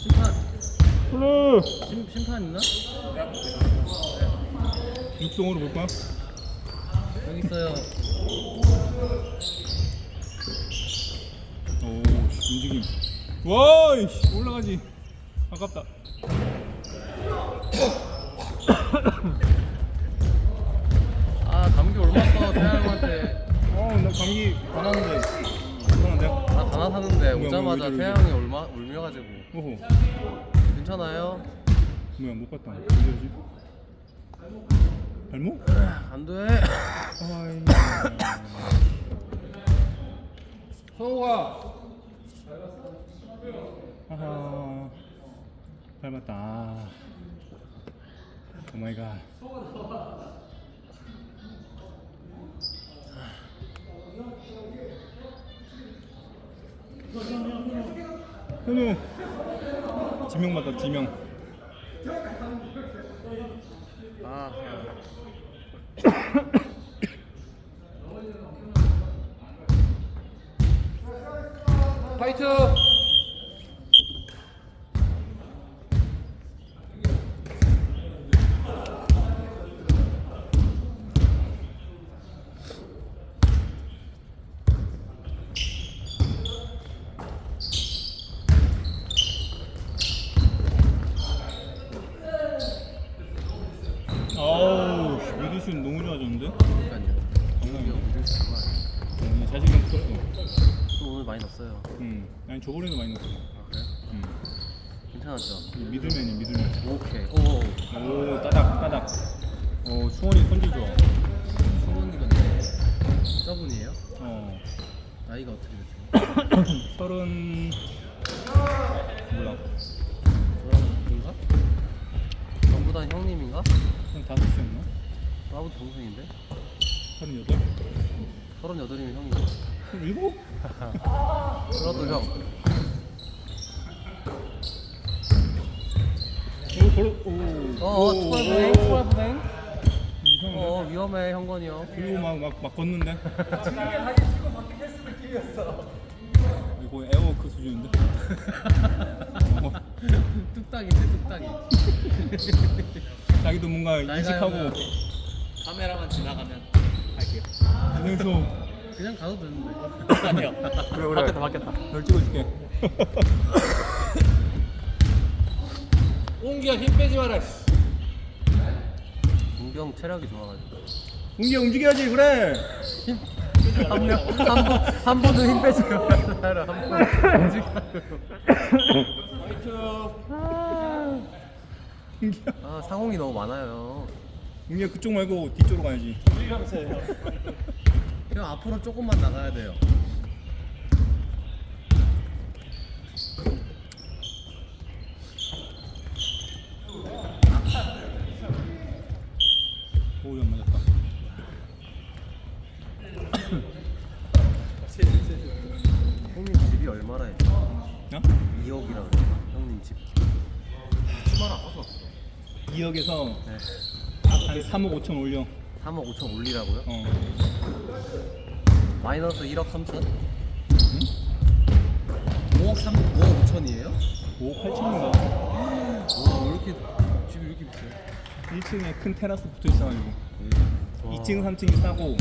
심판 플루 심, 심판 있나? 육성으로 볼까? 여기 있어요. 오 움직임 와 이씨, 올라가지 아깝다 아 감기 올랐어 태양한테. 어나 감기 안 하는데 괜찮은데? 아 단아 사는데 뭐야, 오자마자 왜 이래, 왜 태양이 얼마 울며가지고 오호 괜찮아요? 뭐야 못 갔다 왜 이러지? 발목? 안 돼. 아이 성우가 아하 닮았다 아. 오마이갓 현우 지명 받다 지명 아 파이트. 아우 미드슛 너무 좋아졌는데? 그러니까요. 장난 이게 아니야 우리 정말 어, 자신감 붙었어 또 오늘 많이 넣었어요. 응 아니 저번에도 많이 넣었어 아 그래? 응. 괜찮았죠? 미들맨이 미들맨 오케이. 오. 오 따닥 따닥 어 수원이 손질 좋아 수원이가 네. 저분이에요? 어 나이가 어떻게 되세요? 서른 몰라 저인가? 전보다 형님인가? 한 다섯이었나? 나보다 동생인데? 서른 여덟? 서른 여덟이면 형이고. 서른 일곱? 그래도 형. 오 걸어 오 어, 오, 투알브랭, 오. 투알브랭. 이상한데? 어, 위험해, 형건이 형. 그리고 막 막 막 걷는데? 이거 에어워크 수준인데? 어, 뚝딱인데, 뚝딱이. 자기도 뭔가 잘 인식하고. 카메라만 지나가면 갈게요. 안녕소 그냥 가도 되는데. 아니요. 그래 그래 바뀌었다 바뀌었다. 널 찍어줄게 옹기야 힘 빼지 마라. 공병 체력이 좋아가지고. 웅기 움직여야지 그래 힘. 한 명, 한 번, 한 번도 힘 빼지 말아라. 한 번. 움직여. 웅기야 아, 상홍이 너무 많아요. 웅기야 그쪽 말고 뒤쪽으로 가야지 형 앞으로 조금만 나가야 돼요. 오우 안 맞았다 형님 집이 얼마나 해요? 어? 2억이라 그래요. 형님 집. 2억에서 네. 한 3억 5천 올려 3억 5천 올리라고요? 어 마이너스 1억 3천? 5억 3, 5억 5천이에요? 5억 8천인가 와, 왜 이렇게 집이 왜 이렇게 비싸요? 1층에 큰 테라스 붙어 있어가지고 와. 2층 3층이 싸고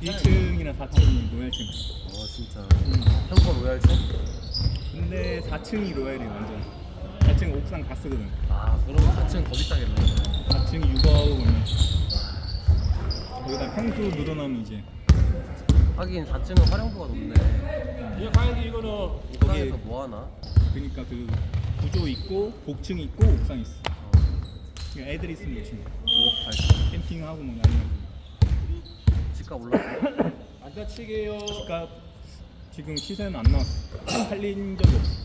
1층이나 4층이 로얄층 와 진짜 형건 로얄초? 근데 4층이 로얄이 완전 4층 옥상 다 쓰거든. 아 그러면 4층 더 비싸겠네. 4층이 6억 오면. 거기다 평수 늘어나면 이제. 하긴 4층은 활용도가 높네. 이거 가야지 이거는. 옥상에서 뭐하나? 그러니까 그 구조 있고 복층 있고 옥상 있어. 어, 그러니까 애들 있으면 좋지. 5억 8천 캠핑하고 뭐 나중에 집값 올랐어? 안 다치게요. 집값 지금 시세는 안 나왔어. 팔린 적이 없어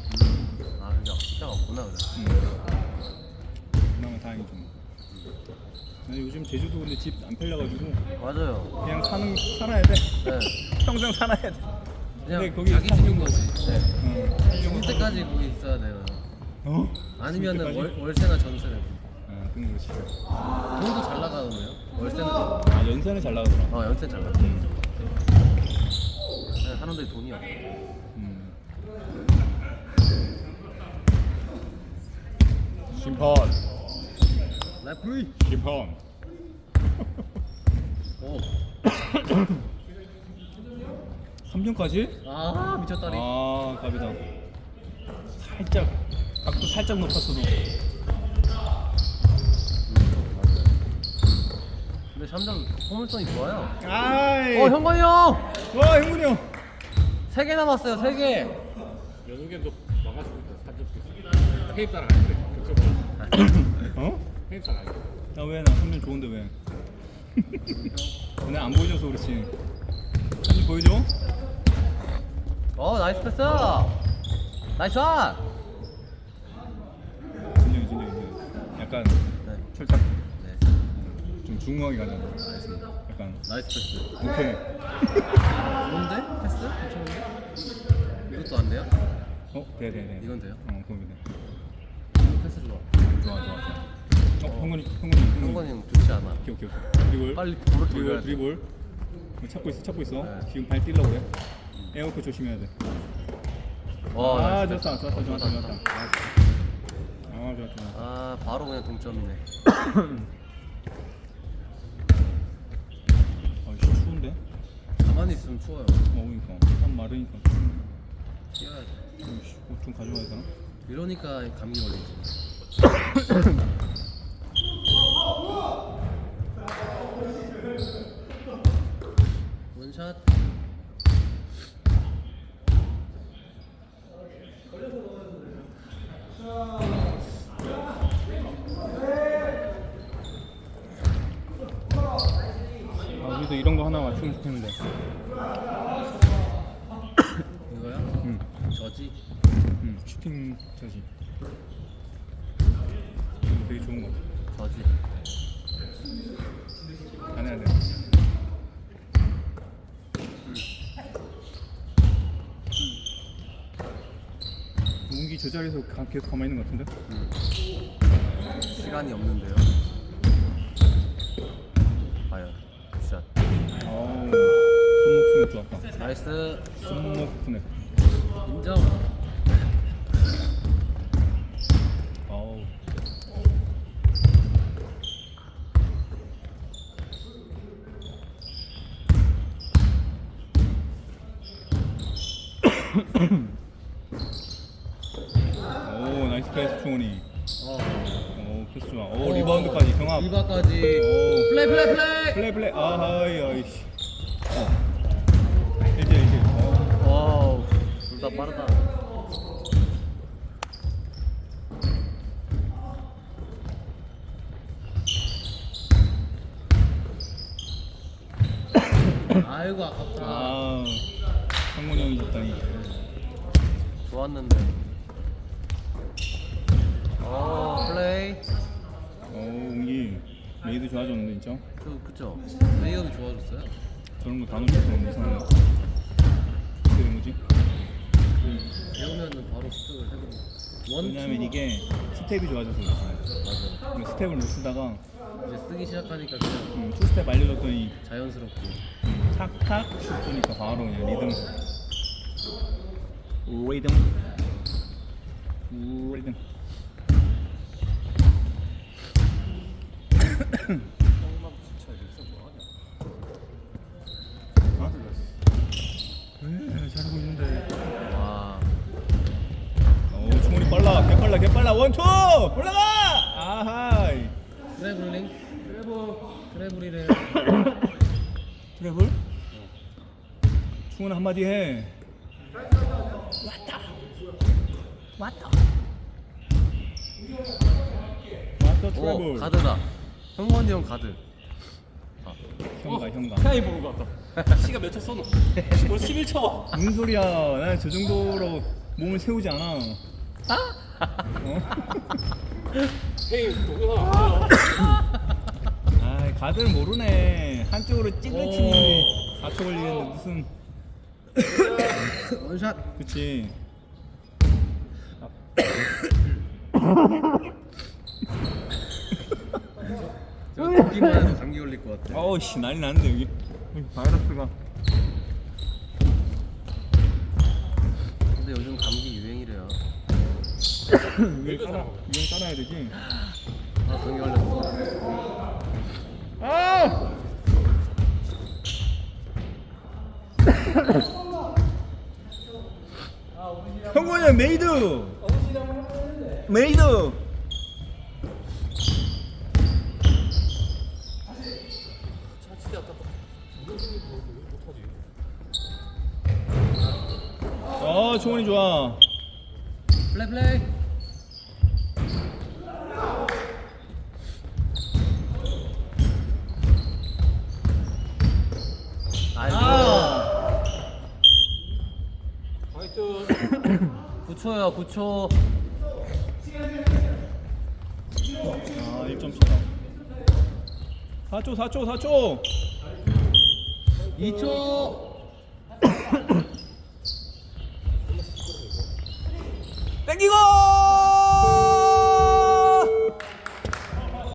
그나마 다행이죠 뭐. 나 요즘 제주도 근데 집 안 팔려가지고 맞아요 그냥 사는 살아야 돼 네 평생 살아야 돼 그냥 근데 거기 자기 집인 거지 네. 어? 죽을 때까지 거기 있어야 돼요 어? 아니면은? 월, 월세나 전세를 아 거지 돈도 잘 나가네요 월세는 아 연세는 잘 나가더라 어 연세 잘 나가 음. 사람들이 돈이 없어 음. 심판 레프리. 심판 오. 3점까지? 아 미쳤다리. 아 갑이다 살짝 각도 살짝 높았어도 근데 샴장 포물선이 좋아요. 아이 어 형건이 형. 와 형군이 형세개 남았어요. 세 개. 연속견도 와가지고 사점 테이프 따라 그쪽으로 어? 따라 가는데 나왜나 선면 좋은데 왜 오늘 안 보여줘서 그렇지 한번 보여줘 어 나이스 패스. 나이스 샷. 진정이 진정이 진정이 약간 네. 철탑 네. 좀 중후하게 가자 알겠습니다. 약간 나이스 패스. 오케이 좋은데? 패스? 괜찮은데? 이것도 안 돼요? 어? 네 네 네 이건 돼요? 어 그럼 돼 패스 좋아. 좋아 좋아 좋아 어 형군이 형군이 형건이 형 좋지 않아. 오케이 오케이 오케이 드리블 빨리 볼을 돌려야 드리블 돼. 드리블 찾고 있어 찾고 있어 네. 지금 발 뛰려고 그래 에어컨 조심해야 돼 어, 아, 나이스 좋았다, 패스. 좋았다, 좋았다, 좋았다. 아 좋아 아 바로 그냥 동점이네. 아 씨 추운데? 가만히 있으면 추워요. 어 그니까 땀 마르니까 뛰어야지. 어이씨, 옷좀 가져와야 되나? 이러니까 감기 걸리지. 원샷. 아 우리도 이런 거 하나 맞추면 좋겠는데 이거야? 응, 저지. 응 슈팅 저지 이거 되게 좋은 거 같아 저지. 안 해야 돼 공기 저 자리에서 가- 계속 가만히 있는 것 같은데? 음. 시간이 없는데요. 과연 샷. 어우 손목 스냅 좋았다 나이스. 손목 스냅 인정. 어우 오 나이스 패스 충원이 어. 오 좋아 오 리바운드까지 경합 리바까지. 오. 플레이 플레이 플레이. 플레이 플레이 아하이 아이씨 어. 이제 이제 어. 와우. 둘 다 빠르다. 아이고 아깝다. 아 상문이 형이 졌다니 좋았는데. 어 플레이. 오 웅기 메이드 좋아졌는데 진짜 그 그쵸. 레이업이 좋아졌어요. 저런 거다 놓쳐서 이상하네 어떻게 된 거지? 배우면은 바로 습득을 해버려. 원. 왜냐면 투. 이게 스텝이 좋아져서 그렇지 맞아. 근데 스텝을 못 쓰다가 이제 쓰기 시작하니까 그냥 음, 투스텝 알려줬더니 자연스럽고. 음, 탁탁 슛 쏘니까 바로 그냥 리듬 리듬 리듬? 왜 잘하고 있는데 와. 오 충분히 빨라 개 빨라 개 빨라 원투 올라가 아하이 트래블링? 트래블. 트래블이래. 트래블 충원 한마디 해 왔다. 왔다 오 트래블 가드다. 형건이 형 가드. 아. 형가 형가 타이 보는 것 같다. 시가 몇초 쏘노? 벌써 11초. 무슨 소리야. 나저 정도로 몸을 세우지 않아. 어? 헤이 동영상 안 보여. 아 가드를 모르네. 한쪽으로 찔러치는데 4초 걸리겠는데 무슨. 원샷. 그치 해도 감기 걸릴 것 같아. 어우 씨 난리 났는데 여기 바이러스가 근데 요즘 감기 유행이래요. 이걸 따라 이건 따라야 되지. 아 동이 걸렸어 아! 형군이 메이드. 메이드. 아, 종원이 좋아. 플레이 플레이 아이고 아! 화이트 9초야 9초 아, 1점 차다. 4초, 4초, 4초. 2초 땡기고!